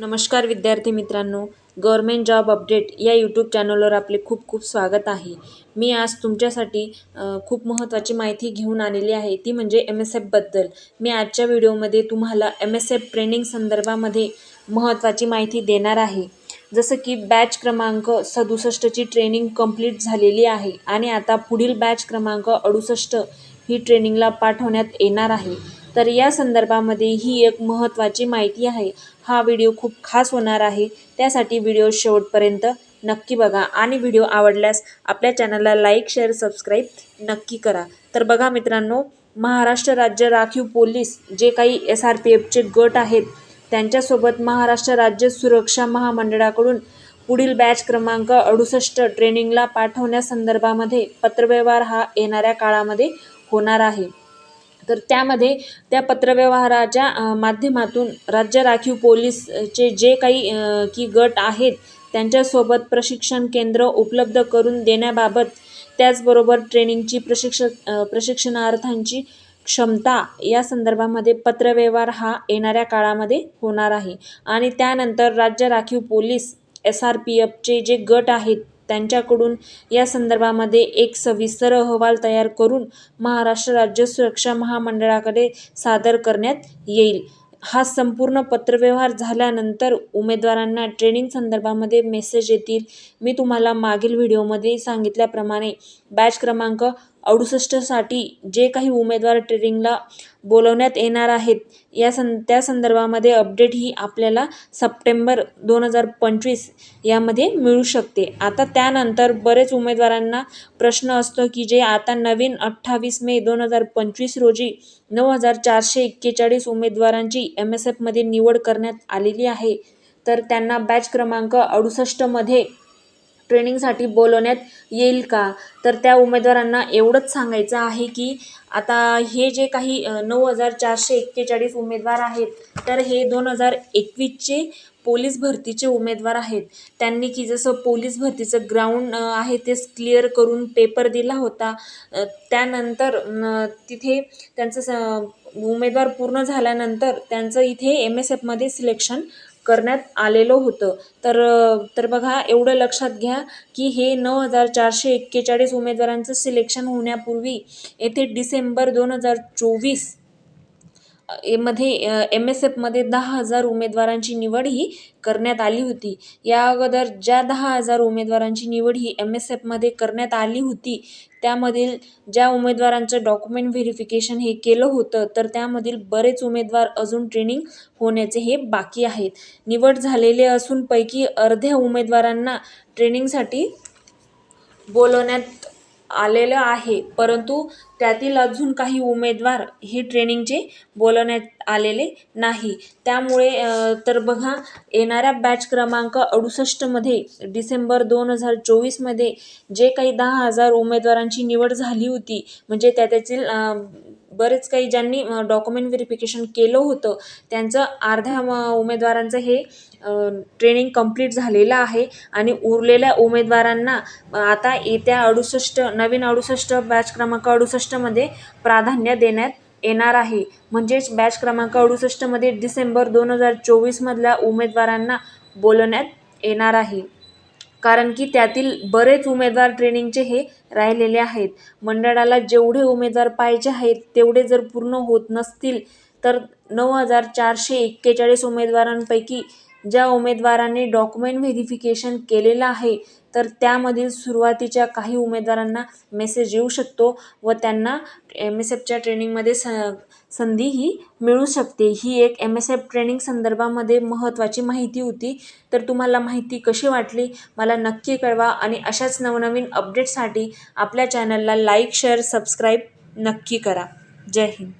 नमस्कार विद्यार्थी मित्रांनो गव्हर्मेंट जॉब अपडेट या यूट्यूब चॅनलवर आपले खूप खूप स्वागत आहे. मी आज तुमच्यासाठी खूप महत्त्वाची माहिती घेऊन आलेली आहे ती म्हणजे एम एस एफबद्दल मी आजच्या व्हिडिओमध्ये तुम्हाला एम एस एफ ट्रेनिंग संदर्भामध्ये महत्त्वाची माहिती देणार आहे. जसं की बॅच क्रमांक सदुसष्टची ट्रेनिंग कंप्लीट झालेली आहे आणि आता पुढील बॅच क्रमांक अडुसष्ट ही ट्रेनिंगला पाठवण्यात येणार आहे. तर या संदर्भामध्ये ही एक महत्त्वाची माहिती आहे. हा व्हिडिओ खूप खास होणार आहे. त्यासाठी व्हिडिओ शेवटपर्यंत नक्की बघा आणि व्हिडिओ आवडल्यास आपल्या चॅनलला लाईक शेअर सबस्क्राईब नक्की करा. तर बघा मित्रांनो महाराष्ट्र राज्य राखीव पोलीस जे काही एस आर पी एफचे गट आहेत त्यांच्यासोबत महाराष्ट्र राज्य सुरक्षा महामंडळाकडून पुढील बॅच क्रमांक अडुसष्ट ट्रेनिंगला पाठवण्यासंदर्भामध्ये पत्रव्यवहार हा येणाऱ्या काळामध्ये होणार आहे. तर त्यामध्ये त्या पत्रव्यवहाराच्या माध्यमातून राज्य राखीव पोलीसचे जे काही की गट आहेत त्यांच्यासोबत प्रशिक्षण केंद्र उपलब्ध करून देण्याबाबत त्याचबरोबर ट्रेनिंगची प्रशिक्ष प्रशिक्षणार्थांची क्षमता या संदर्भामध्ये पत्रव्यवहार हा येणाऱ्या काळामध्ये होणार आहे. आणि त्यानंतर राज्य राखीव पोलीस एस आर पी एफचे जे गट आहेत त्यांच्याकडून या संदर्भामध्ये एक सविस्तर अहवाल तयार करून महाराष्ट्र राज्य सुरक्षा महामंडळाकडे सादर करण्यात येईल. हा संपूर्ण पत्रव्यवहार झाल्यानंतर उमेदवारांना ट्रेनिंग संदर्भामध्ये मेसेज येतील. मी तुम्हाला मागील व्हिडिओमध्ये सांगितल्याप्रमाणे बॅच क्रमांक अडुसष्टसाठी जे काही उमेदवार ट्रेनिंगला बोलवण्यात येणार आहेत या सं त्या संदर्भामध्ये अपडेट ही आपल्याला सप्टेंबर दोन हजार पंचवीस यामध्ये मिळू शकते. आता त्यानंतर बरेच उमेदवारांना प्रश्न असतो की जे आता नवीन अठ्ठावीस मे दोन हजार पंचवीस रोजी नऊ हजार चारशे एक्केचाळीस उमेदवारांची एम एस एफमध्ये निवड करण्यात आलेली आहे तर त्यांना बॅच क्रमांक अडुसष्टमध्ये ट्रेनिंगसाठी बोलवण्यात येईल का? तर त्या उमेदवारांना एवढंच सांगायचं आहे की आता हे जे काही नऊ हजार चारशे एक्केचाळीस उमेदवार आहेत तर हे दोन हजार एकवीसचे पोलीस भरतीचे उमेदवार आहेत. त्यांनी की जसं पोलीस भरतीचं ग्राउंड आहे तेच क्लिअर करून पेपर दिला होता. त्यानंतर तिथे त्यांचं स उमेदवार पूर्ण झाल्यानंतर त्यांचं इथे एम एस एफमध्ये सिलेक्शन करण्यात आलेलं होतं. तर तर बघा एवढं लक्षात घ्या की हे नऊ हजार चारशे एक्केचाळीस उमेदवारांचं सिलेक्शन होण्यापूर्वी येथे डिसेंबर दोन हजार चोवीस मध्ये एम एस एफमध्ये दहा हजार उमेदवारांची निवड ही करण्यात आली होती. या अगोदर ज्या दहा हजार उमेदवारांची निवड ही एम एस एफमध्ये करण्यात आली होती त्यामधील ज्या उमेदवारांचं डॉक्युमेंट व्हेरिफिकेशन हे केलं होतं तर त्यामधील बरेच उमेदवार अजून ट्रेनिंग होण्याचे हे बाकी आहेत. निवड झालेले असून पैकी अर्ध्या उमेदवारांना ट्रेनिंगसाठी बोलवण्यात आलेलं आहे. परंतु त्यातील अजून काही उमेदवार हे ट्रेनिंगचे बोलवण्यात आलेले नाही. त्यामुळे तर बघा येणाऱ्या बॅच क्रमांक अडुसष्टमध्ये डिसेंबर दोन हजार चोवीसमध्ये जे काही दहा हजार उमेदवारांची निवड झाली होती म्हणजे त्या त्यातील बरेच काही ज्यांनी डॉक्युमेंट व्हेरिफिकेशन केलं होतं त्यांचं अर्ध्या म- उमेदवारांचं हे ट्रेनिंग कंप्लीट झालेलं आहे आणि उरलेल्या उमेदवारांना आता येत्या अडुसष्ट नवीन अडुसष्ट बॅच क्रमांक अडुसष्टमध्ये प्राधान्य देण्यात येणार आहे. म्हणजेच बॅच क्रमांक अडुसष्टमध्ये डिसेंबर दोन हजार चोवीसमधल्या उमेदवारांना बोलवण्यात येणार आहे. कारण की त्यातील बरेच उमेदवार ट्रेनिंगचे हे राहिलेले आहेत. मंडळाला जेवढे उमेदवार पाहिजे आहेत तेवढे जर पूर्ण होत नसतील तर नऊ हजार चारशे एक्केचाळीस उमेदवारांपैकी ज्या उमेदवारांनी डॉक्युमेंट व्हेरिफिकेशन केलेलं आहे तर त्यामधील सुरुवातीच्या काही उमेदवारांना मेसेज येऊ शकतो व त्यांना एम एस एफच्या ट्रेनिंगमध्ये स संधी ही मिळू शकते. ही एक एम एस एफ ट्रेनिंग संदर्भामध्ये महत्त्वाची माहिती होती. तर तुम्हाला माहिती कशी वाटली? मला नक्की कळवा आणि अशाच नवनवीन अपडेटसाठी आपल्या चॅनलला लाईक शेअर सबस्क्राईब नक्की करा. जय हिंद.